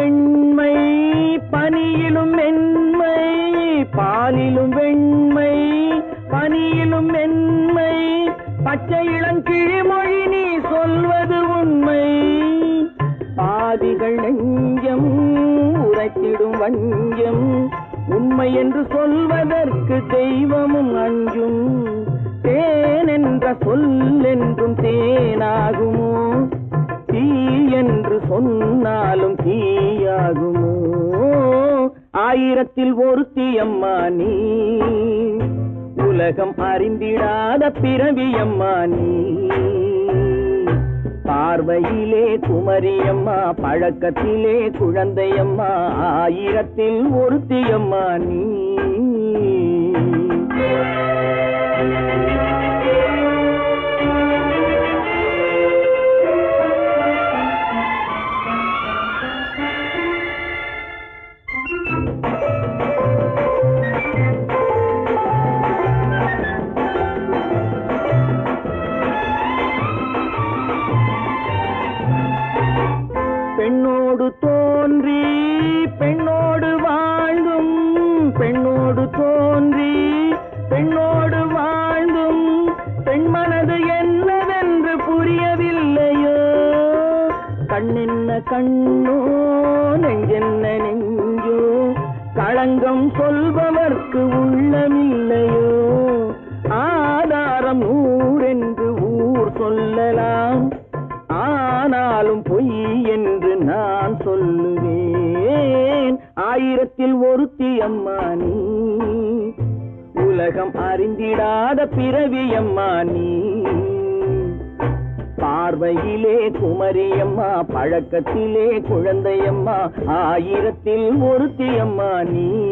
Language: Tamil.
பாலிலும் வெண்மை பனியிலும் மென்மை பாலிலும் வெண்மை பனியிலும் மென்மை பச்சை இளங்கிழிமொழி நீ சொல்வது உண்மை. பாதிகள் நெஞ்சம் உரைத்திடும் வஞ்சம் உண்மை என்று சொல்வதற்கு தெய்வமும் அஞ்சும். தேன் என்ற சொல் என்றும் தேனாக சொன்னாலும் தீயாகுமோ? ஆயிரத்தில் ஒருத்தி அம்மா நீ. உலகம் அறிந்திடாத பிறவியம்மா நீ. பார்வையிலே குமரியம்மா பழக்கத்திலே குழந்தையம்மா ஆயிரத்தில் ஒருத்தியம்மா நீ. பெண்ணோடு தோன்றி பெண்ணோடு வாழ்ந்தும் பெண்ணோடு தோன்றி பெண்ணோடு வாழ்ந்தும் பெண் மனது என்னவென்று புரியவில்லையோ? கண்ணென்ன கண்ணோ நெஞ்சென்ன நெஞ்சோ? களங்கம் சொல்பவர்க்கு உள்ளமில்லையோ? ஆதாரம் நூறென்று ஊர் சொல்லலாம். ஆனாலும் பொய் என்று நான் சொல்லுவேன். ஆயிரத்தில் ஒருத்தி அம்மா நீ. உலகம் அறிந்திடாத பிறவி அம்மா நீ. பார்வையிலே குமரியம்மா பழக்கத்திலே குழந்தையம்மா ஆயிரத்தில் ஒருத்தியம்மா நீ.